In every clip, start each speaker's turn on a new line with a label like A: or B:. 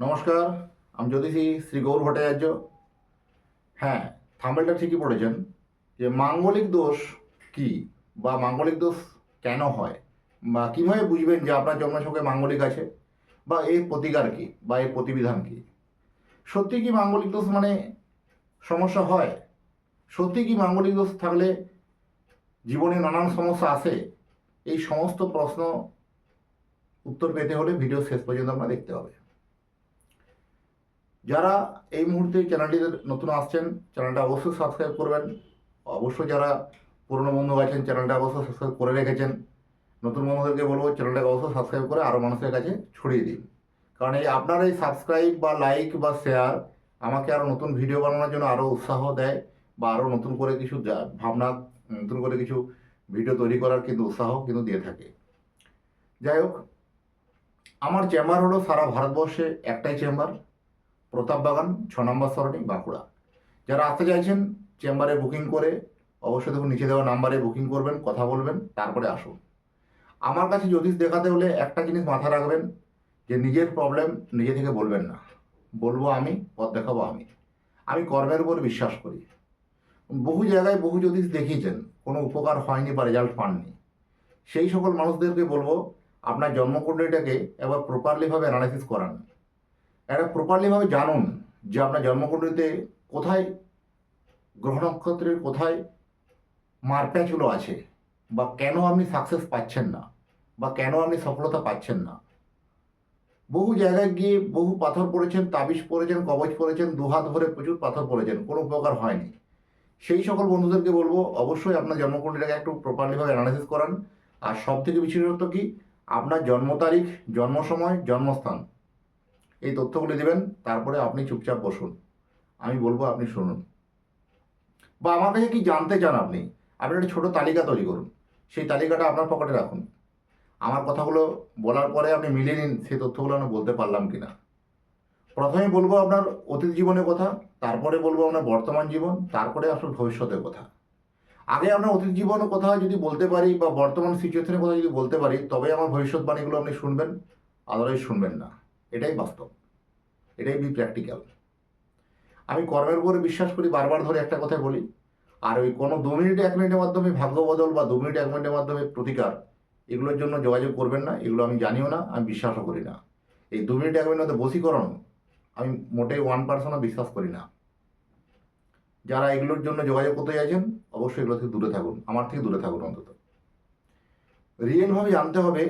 A: নমস্কার, আমি জ্যোতিষী শ্রী গৌর ভট্টাচার্য। হ্যাঁ থাম্বেলটা ঠিকই পড়েছেন যে মাঙ্গলিক দোষ কি বা মাঙ্গলিক দোষ কেন হয় বা কীভাবে বুঝবেন যে আপনার জন্মছকে মাঙ্গলিক আছে বা এর প্রতিকার কি বা এর প্রতিবিধান কি? সত্যি কি মাঙ্গলিক দোষ মানে সমস্যা হয়? সত্যি কি মাঙ্গলিক দোষ থাকলে জীবনে নানান সমস্যা আসে? এই সমস্ত প্রশ্ন উত্তর পেতে হলে ভিডিও শেষ পর্যন্ত আপনার দেখতে হবে। যারা এই মুহূর্তে চ্যানেলটিতে নতুন আসছেন, চ্যানেলটা অবশ্যই সাবস্ক্রাইব করবেন। অবশ্যই যারা পুরনো বন্ধু আছেন, চ্যানেলটা অবশ্যই সাবস্ক্রাইব করে রেখেছেন। নতুন বন্ধুদেরকে বলব, চ্যানেলটাকে অবশ্যই সাবস্ক্রাইব করে আরও মানুষের কাছে ছড়িয়ে দিন। কারণ এই আপনার এই সাবস্ক্রাইব বা লাইক বা শেয়ার আমাকে আরও নতুন ভিডিও বানানোর জন্য আরও উৎসাহ দেয় বা আরও নতুন করে কিছু ভাবনা, নতুন করে কিছু ভিডিও তৈরি করার কিন্তু উৎসাহ কিন্তু দিয়ে থাকে। যাই হোক, আমার চেম্বার হলো সারা ভারতবর্ষে একটাই চেম্বার। প্রতাপ বাগান ছ নম্বর সরণি বাঁকুড়া। যারা আসতে চাইছেন, চেম্বারে বুকিং করে অবশ্যই দেখুন, নিচে দেওয়া নাম্বারে বুকিং করবেন, কথা বলবেন, তারপরে আসুন। আমার কাছে জ্যোতিষ দেখাতে হলে একটা জিনিস মাথায় রাখবেন, যে নিজের প্রবলেম নিজে থেকে বলবেন না। বলব আমি, পথ দেখাবো আমি। আমি কর্মের উপর বিশ্বাস করি। বহু জায়গায় বহু জ্যোতিষ দেখিয়েছেন, কোনো উপকার হয়নি বা রেজাল্ট পাননি। সেই সকল মানুষদেরকে বলব, আপনার জন্মকুণ্ডলীটাকে এবার প্রপারলিভাবে অ্যানালাইসিস করান। একটা প্রপারলিভাবে জানুন যে আপনার জন্মকুণ্ডলীতে কোথায় গ্রহ নক্ষত্রের কোথায় মারপ্যাচগুলো আছে বা কেন আপনি সাকসেস পাচ্ছেন না বা কেন আপনি সফলতা পাচ্ছেন না। বহু জায়গায় গিয়ে বহু পাথর পড়েছেন, তাবিজ পড়েছেন, কবচ পড়েছেন, দুহাত ভরে প্রচুর পাথর পড়েছেন, কোনো উপকার হয়নি। সেই সকল বন্ধুদেরকে বলব, অবশ্যই আপনার জন্মকুণ্ডলীটাকে একটু প্রপারলিভাবে অ্যানালাইসিস করান। আর সব থেকে বিশেষত্ব কি? আপনার জন্ম তারিখ, জন্ম সময়, জন্মস্থান। এই তথ্যগুলি দেবেন, তারপরে আপনি চুপচাপ বসুন। আমি বলব, আপনি শুনুন। বা আমার কাছে কি জানতে চান আপনি? আপনি একটা ছোটো তালিকা তৈরি করুন। সেই তালিকাটা আপনার পকেটে রাখুন। আমার কথাগুলো বলার পরে আপনি মিলিয়ে নিন সেই তথ্যগুলো আমি বলতে পারলাম কি না প্রথমে বলব আপনার অতীত জীবনের কথা, তারপরে বলব আপনার বর্তমান জীবন, তারপরে আসল ভবিষ্যতের কথা। আগে আপনার অতীত জীবনের কথা যদি বলতে পারি বা বর্তমান সিচুয়েশনের কথা যদি বলতে পারি তবে আমার ভবিষ্যৎবাণীগুলো আপনি শুনবেন আদারওয়াইজ শুনবেন না। এটাই বাস্তব। এটাই বি প্র্যাকটিক্যাল আমি কর্মের উপরে বিশ্বাস করি, বারবার ধরে একটা কথা বলি, আর ওই কোনো দু মিনিট, এক মিনিটের মাধ্যমে ভাগ্য বদল বা দু মিনিট, এক মিনিটের মাধ্যমে প্রতিকার, এগুলোর জন্য যোগাযোগ করবেন না, এগুলো আমি জানিও না, আমি বিশ্বাসও করি না। এই দু মিনিট, এক মিনিটের বসীকরণ আমি মোটেই ওয়ান পার্সেন্টও বিশ্বাস করি না। যারা এগুলোর জন্য যোগাযোগ করতে চাইছেন, অবশ্যই এগুলো থেকে দূরে থাকুন, আমার থেকে দূরে থাকুন অন্তত। রিয়েলভাবে জানতে হবে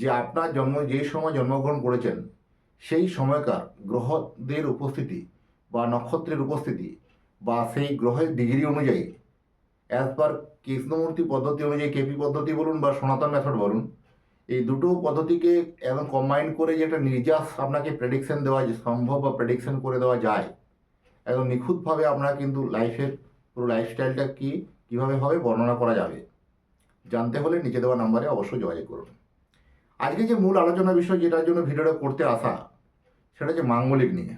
A: যে আপনার জন্ম যে সময় জন্মগ্রহণ করেছেন সেই সময়কার গ্রহদের উপস্থিতি বা নক্ষত্রের উপস্থিতি বা সেই গ্রহের ডিগ্রি অনুযায়ী অ্যাজ পার কৃষ্ণমূর্তি পদ্ধতি অনুযায়ী কেপি পদ্ধতি বলুন বা সনাতন মেথড বলুন, এই দুটো পদ্ধতিকে এবং কম্বাইন করে যে একটা নির্যাস আপনাকে প্রেডিকশন দেওয়া সম্ভব বা প্রেডিকশন করে দেওয়া যায়, একদম নিখুঁতভাবে আপনার কিন্তু লাইফের পুরো লাইফস্টাইলটা কী, কীভাবে হবে বর্ণনা করা যাবে। জানতে হলে নিচে দেওয়া নাম্বারে অবশ্যই যোগাযোগ করুন। আজকে যে মূল আলোচনা বিষয় যেটার জন্য ভিডিওটা করতে আসা, সেটা হচ্ছে মাঙ্গলিক নিয়ে।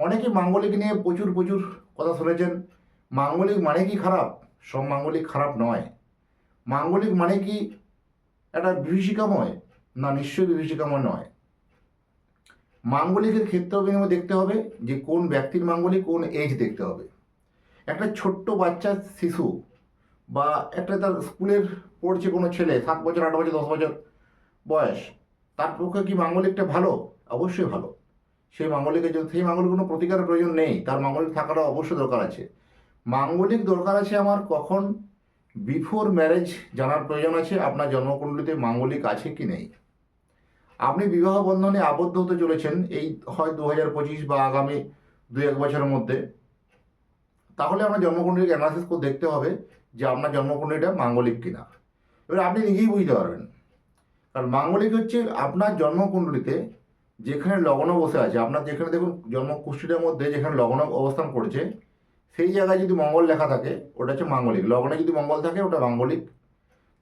A: অনেকে মাঙ্গলিক নিয়ে প্রচুর প্রচুর কথা শুনেছেন। মাঙ্গলিক মানে কি খারাপ? সব মাঙ্গলিক খারাপ নয়। মাঙ্গলিক মানে কি একটা বিভীষিকাময়? না, নিশ্চয়ই বিভীষিকাময় নয়। মাঙ্গলিকের ক্ষেত্রেও বিনিময় দেখতে হবে যে কোন ব্যক্তির মাঙ্গলিক, কোন এজ দেখতে হবে। একটা ছোট্ট বাচ্চা শিশু বা একটা তার স্কুলের পড়ছে কোনো ছেলে, সাত বছর, আট বছর, দশ বছর বয়স, তার পক্ষে কি মাঙ্গলিকটা ভালো? অবশ্যই ভালো। সেই মাঙ্গলিকের জন্য, সেই মাঙ্গলিক কোনো প্রতিকারের প্রয়োজন নেই, তার মাঙ্গলিক থাকাটা অবশ্যই দরকার আছে। মাঙ্গলিক দরকার আছে আমার কখন? বিফোর ম্যারেজ জানার প্রয়োজন আছে, আপনার জন্মকুণ্ডলিতে মাঙ্গলিক আছে কি নেই? আপনি বিবাহ বন্ধনে আবদ্ধ হতে চলেছেন, এই হয় দু হাজার পঁচিশ বা আগামী দু এক বছরের মধ্যে। তাহলে আপনার জন্মকুণ্ডলীকে অ্যানালাইসিস করে দেখতে হবে যে আপনার জন্মকুণ্ডলীটা মাঙ্গলিক কিনা। এবার আপনি নিজেই বুঝতে পারবেন। কারণ মাঙ্গলিক হচ্ছে আপনার জন্মকুণ্ডলিতে যেখানে লগ্ন বসে আছে, আপনার যেখানে দেখুন জন্মকুষ্ঠিটার মধ্যে যেখানে লগ্ন অবস্থান করছে, সেই জায়গায় যদি মঙ্গল লেখা থাকে, ওটা হচ্ছে মাঙ্গলিক। লগ্নে যদি মঙ্গল থাকে, ওটা মাঙ্গলিক।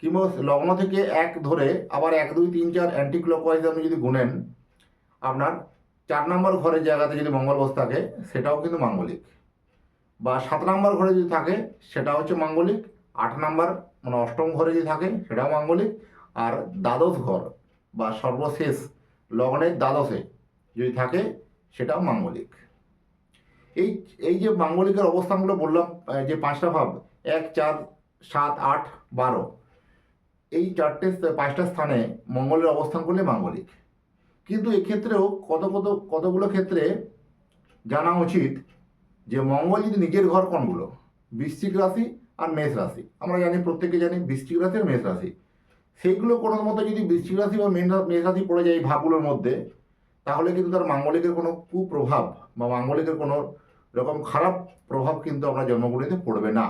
A: কিংবা লগ্ন থেকে এক ধরে আবার এক, দুই, তিন, চার অ্যান্টি ক্লকওয়াইজ আপনি যদি গুনেন, আপনার চার নম্বর ঘরের জায়গাতে যদি মঙ্গল বসে থাকে, সেটাও কিন্তু মাঙ্গলিক। বা সাত নম্বর ঘরে যদি থাকে সেটা হচ্ছে মাঙ্গলিক। আট নম্বর মানে অষ্টম ঘরে যদি থাকে, সেটাও মাঙ্গলিক। আর দ্বাদশ ঘর বা সর্বশেষ লগ্নের দ্বাদশে যদি থাকে, সেটাও মাঙ্গলিক। এই এই যে মাঙ্গলিকের অবস্থানগুলো বললাম যে পাঁচটা ভাব, এক, চার, সাত, আট, বারো, এই চারটে পাঁচটা স্থানে মঙ্গলের অবস্থান করলে মাঙ্গলিক। কিন্তু এক্ষেত্রেও কত কত, কতগুলো ক্ষেত্রে জানা উচিত যে মঙ্গল যদি নিজের ঘর কোনগুলো? বৃশ্চিক রাশি আর মেষ রাশি। আমরা জানি, প্রত্যেকে জানি বৃশ্চিক রাশি আর মেষ রাশি। সেইগুলো কোনো মতো যদি বৃশ্চিক রাশি বা মেন মেষ রাশি পড়ে যায় এই ভাবগুলোর মধ্যে, তাহলে কিন্তু তার মাঙ্গলিকের কোনো কুপ্রভাব বা মাঙ্গলিকের কোনো রকম খারাপ প্রভাব কিন্তু আপনার জন্মকুণ্ডিতে পড়বে না।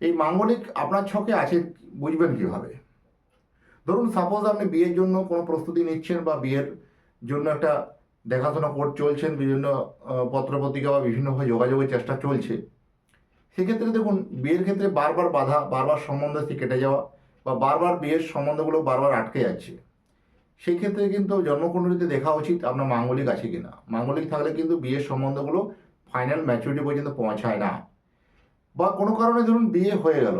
A: এই মাঙ্গলিক আপনার ছকে আছে, বুঝবেন কীভাবে? ধরুন সাপোজ আপনি বিয়ের জন্য কোনো প্রস্তুতি নিচ্ছেন বা বিয়ের জন্য একটা দেখাশোনা কোর্ট চলছেন, বিভিন্ন পত্রপত্রিকা বা বিভিন্নভাবে যোগাযোগের চেষ্টা চলছে। সেক্ষেত্রে দেখুন, বিয়ের ক্ষেত্রে বারবার বাধা, বারবার সম্বন্ধ কেটে যাওয়া বা বারবার বিয়ের সম্বন্ধগুলো বারবার আটকে যাচ্ছে। সেই ক্ষেত্রে কিন্তু জন্মকুণ্ডলিতে দেখা উচিত আপনার মাঙ্গলিক আছে কিনা। মাঙ্গলিক থাকলে কিন্তু বিয়ের সম্বন্ধগুলো ফাইনাল ম্যাচুরিটি পর্যন্ত পৌঁছায় না। বা কোনো কারণে ধরুন বিয়ে হয়ে গেল,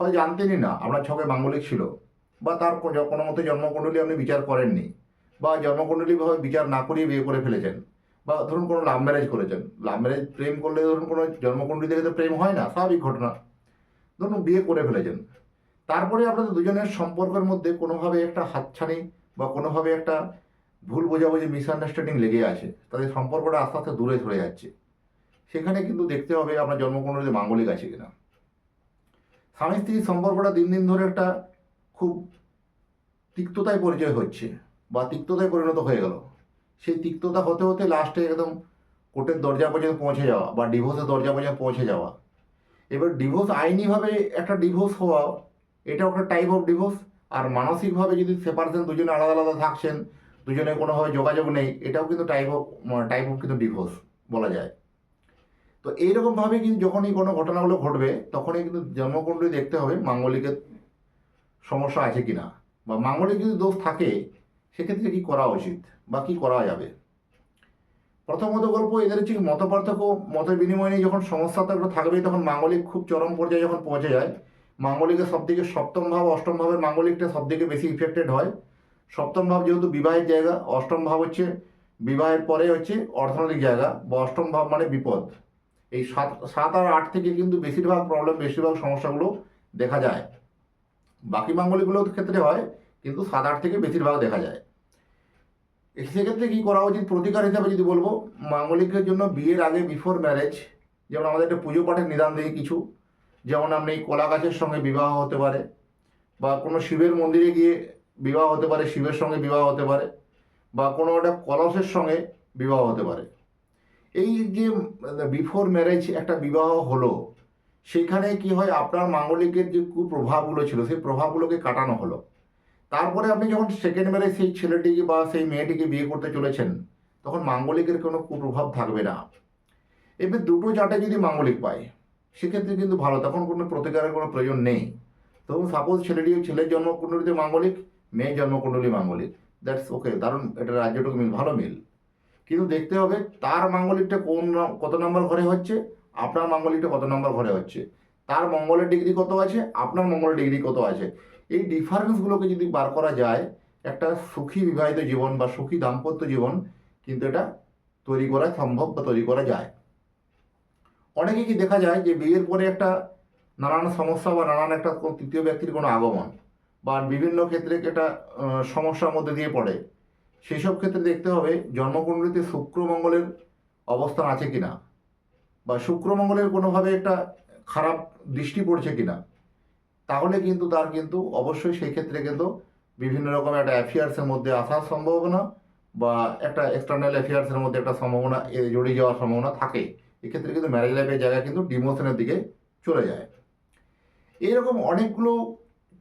A: হয় জানতেনই না আপনার ছকে মাঙ্গলিক ছিল, বা তার কোনো মতো জন্মকুণ্ডলী আপনি বিচার করেননি, বা জন্মকুণ্ডলীভাবে বিচার না করিয়ে বিয়ে করে ফেলেছেন, বা ধরুন কোনো লাভ ম্যারেজ করেছেন। লাভ ম্যারেজ প্রেম করলে ধরুন কোনো জন্মকুণ্ডলী থেকে তো প্রেম হয় না, স্বাভাবিক ঘটনা। ধরুন বিয়ে করে ফেলেছেন। তারপরে আপনাদের দুজনের সম্পর্কের মধ্যে কোনোভাবে একটা হাতছানি বা কোনোভাবে একটা ভুল বোঝাবুঝি মিসআন্ডারস্ট্যান্ডিং লেগে আছে, তাদের সম্পর্কটা আস্তে আস্তে দূরে সরে যাচ্ছে। সেখানে কিন্তু দেখতে হবে আপনার জন্মকুণ্ডলীতে মাঙ্গলিক আছে কিনা। স্বামী স্ত্রীর সম্পর্কটা দিন দিন ধরে একটা খুব তিক্ততায় পরিচয় হচ্ছে বা তিক্ততায় পরিণত হয়ে গেল। সেই তিক্ততা হতে হতে লাস্টে একদম কোর্টের দরজা পর্যন্ত পৌঁছে যাওয়া বা ডিভোর্সের দরজা পর্যন্ত পৌঁছে যাওয়া। এবার ডিভোর্স আইনিভাবে একটা ডিভোর্স হওয়া এটাও একটা টাইপ অফ ডিভোর্স আর মানসিকভাবে যদি সেপারেশন দুজনে আলাদা আলাদা থাকছেন, দুজনে কোনোভাবে যোগাযোগ নেই, এটাও কিন্তু টাইপ অফ টাইপ অফ কিন্তু ডিভোর্স বলা যায়। তো এইরকমভাবে কিন্তু যখনই কোনো ঘটনাগুলো ঘটবে, তখনই কিন্তু জন্মকুণ্ডলী দেখতে হবে মাঙ্গলিকের সমস্যা আছে কিনা। বা মাঙ্গলিক যদি দোষ থাকে, সেক্ষেত্রে কি করা উচিত বা কি করা যাবে? প্রথমত গল্প এদের হচ্ছে মত পার্থক্য মতের বিনিময় নিয়ে যখন সমস্যা থাকবেই, তখন মাঙ্গলিক খুব চরম পর্যায়ে যখন পৌঁছে যায় মাঙ্গলিকের সব থেকে সপ্তম ভাব, অষ্টম ভাবের মাঙ্গলিকটা সব থেকে বেশি ইফেক্টেড হয়। সপ্তম ভাব যেহেতু বিবাহের জায়গা, অষ্টম ভাব হচ্ছে বিবাহের পরে হচ্ছে অর্থনৈতিক জায়গা বা অষ্টম ভাব মানে বিপদ। এই সাত সাত আর আট থেকে কিন্তু বেশিরভাগ প্রবলেম বেশিরভাগ সমস্যাগুলো দেখা যায়। বাকি মাঙ্গলিকগুলোর ক্ষেত্রে হয়, কিন্তু সাত, আট থেকে বেশিরভাগ দেখা যায়। সেক্ষেত্রে কী করা উচিত? প্রতিকার হিসাবে যদি বলব, মাঙ্গলিকের জন্য বিয়ের আগে বিফোর ম্যারেজ যেমন আমাদের একটা পুজো পাঠের নিদান দিই কিছু যেমন আপনি কলা গাছের সঙ্গে বিবাহ হতে পারে, বা কোনো শিবের মন্দিরে গিয়ে বিবাহ হতে পারে, শিবের সঙ্গে বিবাহ হতে পারে, বা কোনো একটা কলসের সঙ্গে বিবাহ হতে পারে। এই যে বিফোর ম্যারেজ একটা বিবাহ হলো, সেখানে কি হয়, আপনার মাঙ্গলিকের যে কুপ্রভাবগুলো ছিল, সেই প্রভাবগুলোকে কাটানো হলো। তারপরে আপনি যখন সেকেন্ড ম্যারেজ সেই ছেলেটিকে বা সেই মেয়েটিকে বিয়ে করতে চলেছেন, তখন মাঙ্গলিকের কোনো কুপ্রভাব থাকবে না। এবার দুটো চাটে যদি মাঙ্গলিক পায় সেক্ষেত্রে কিন্তু ভালো, তখন কোনো প্রতিকারের কোনো প্রয়োজন নেই। তখন সাপোজ ছেলেটি, ছেলের জন্মকুণ্ডলিতে মাঙ্গলিক, মেয়ের জন্মকুণ্ডলী মাঙ্গলিক দ্যাটস ওকে দারুণ এটা রাজ্যটুকু মিল, ভালো মিল। কিন্তু দেখতে হবে তার মাঙ্গলিকটা কোন কত নম্বর ঘরে হচ্ছে, আপনার মাঙ্গলিকটা কত নম্বর ঘরে হচ্ছে। তার মঙ্গলের ডিগ্রি কত আছে, আপনার মঙ্গলের ডিগ্রি কত আছে। এই ডিফারেন্সগুলোকে যদি বার করা যায়, একটা সুখী বিবাহিত জীবন বা সুখী দাম্পত্য জীবন কিন্তু এটা তৈরি করা সম্ভব বা তৈরি করা যায়। অনেকে কি দেখা যায় যে বিয়ের পরে একটা নানান সমস্যা বা নানান একটা তৃতীয় ব্যক্তির কোনো আগমন বা বিভিন্ন ক্ষেত্রে একটা সমস্যার মধ্যে দিয়ে পড়ে সেই সব ক্ষেত্রে দেখতে হবে জন্মকুণ্ডলিতে শুক্রমঙ্গলের অবস্থান আছে কি না বা শুক্রমঙ্গলের কোনোভাবে একটা খারাপ দৃষ্টি পড়ছে কি না তাহলে কিন্তু তার কিন্তু অবশ্যই সেই ক্ষেত্রে কিন্তু বিভিন্ন রকম একটা অ্যাফেয়ার্সের মধ্যে আসার সম্ভাবনা বা একটা এক্সটার্নাল অ্যাফেয়ার্সের মধ্যে একটা সম্ভাবনা জড়িয়ে যাওয়ার সম্ভাবনা থাকে। এক্ষেত্রে কিন্তু ম্যারেজ লাইফের জায়গা কিন্তু ডিমোশনের দিকে চলে যায়। এরকম অনেকগুলো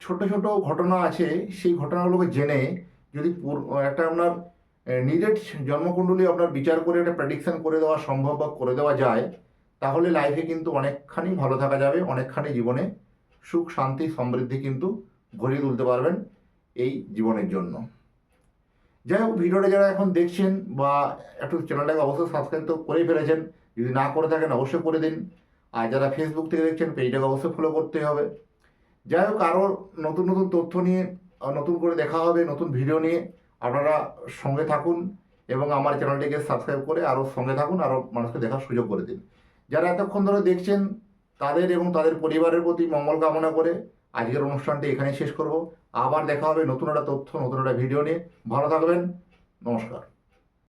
A: ছোট ছোট ঘটনা আছে, সেই ঘটনাগুলোকে জেনে যদি একটা আপনার নিজের জন্মকুণ্ডলী আপনার বিচার করে, একটা প্রেডিকশন করে দেওয়া সম্ভব বা করে দেওয়া যায়, তাহলে লাইফে কিন্তু অনেকখানি ভালো থাকা যাবে, অনেকখানি জীবনে সুখ, শান্তি, সমৃদ্ধি কিন্তু ভরিয়ে তুলতে পারবেন এই জীবনের জন্য। যাই হোক, ভিডিওটা যারা এখন দেখছেন বা একটু চ্যানেলটাকে অবশ্যই সাবস্ক্রাইব তো করেই ফেলেছেন যদি না করে থাকেন অবশ্যই করে দিন। আর যারা ফেসবুক থেকে দেখছেন, পেজটাকে অবশ্যই ফলো করতে হবে। যাই হোক, আরও নতুন নতুন তথ্য নিয়ে নতুন করে দেখা হবে, নতুন ভিডিও নিয়ে। আপনারা সঙ্গে থাকুন এবং আমার চ্যানেলটিকে সাবস্ক্রাইব করে আরও সঙ্গে থাকুন, আরও মানুষকে দেখার সুযোগ করে দিন। যারা এতক্ষণ ধরে দেখছেন, তাদের এবং তাদের পরিবারের প্রতি মঙ্গল কামনা করে আজকের অনুষ্ঠানটি এখানেই শেষ করব। আবার দেখা হবে নতুন একটা তথ্য, নতুন একটা ভিডিও নিয়ে। ভালো থাকবেন, নমস্কার।